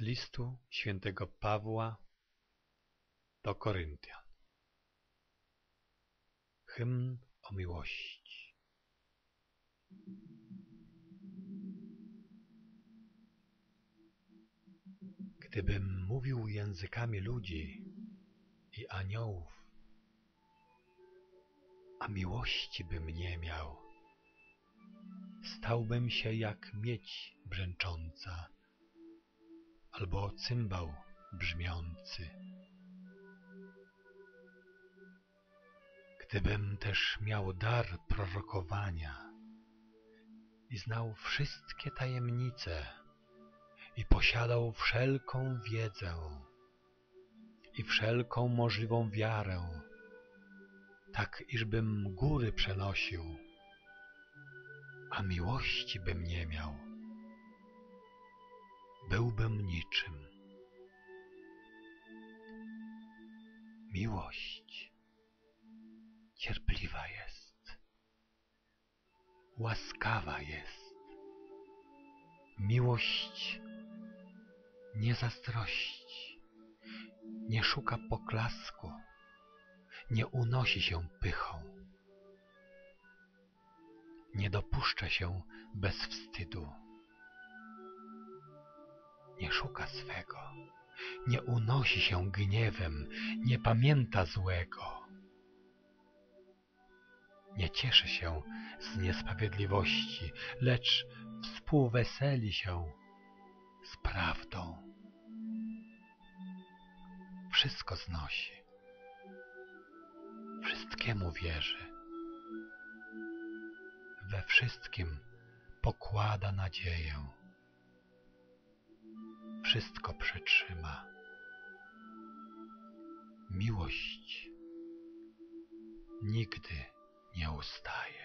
listu świętego Pawła do Koryntian. Hymn o miłości. Gdybym mówił językami ludzi i aniołów, a miłości bym nie miał, stałbym się jak miedź brzęcząca albo cymbał brzmiący. Gdybym też miał dar prorokowania i znał wszystkie tajemnice i posiadał wszelką wiedzę i wszelką możliwą wiarę, tak iżbym góry przenosił, a miłości bym nie miał, byłbym niczym. Miłość cierpliwa jest, łaskawa jest. Miłość nie zazdrości, nie szuka poklasku, nie unosi się pychą, nie dopuszcza się bez wstydu, nie szuka swego, nie unosi się gniewem, nie pamięta złego, nie cieszy się z niesprawiedliwości, lecz współweseli się z prawdą. Wszystko znosi, wszystkiemu wierzy, we wszystkim pokłada nadzieję, wszystko przetrzyma. Miłość nigdy nie ustaje.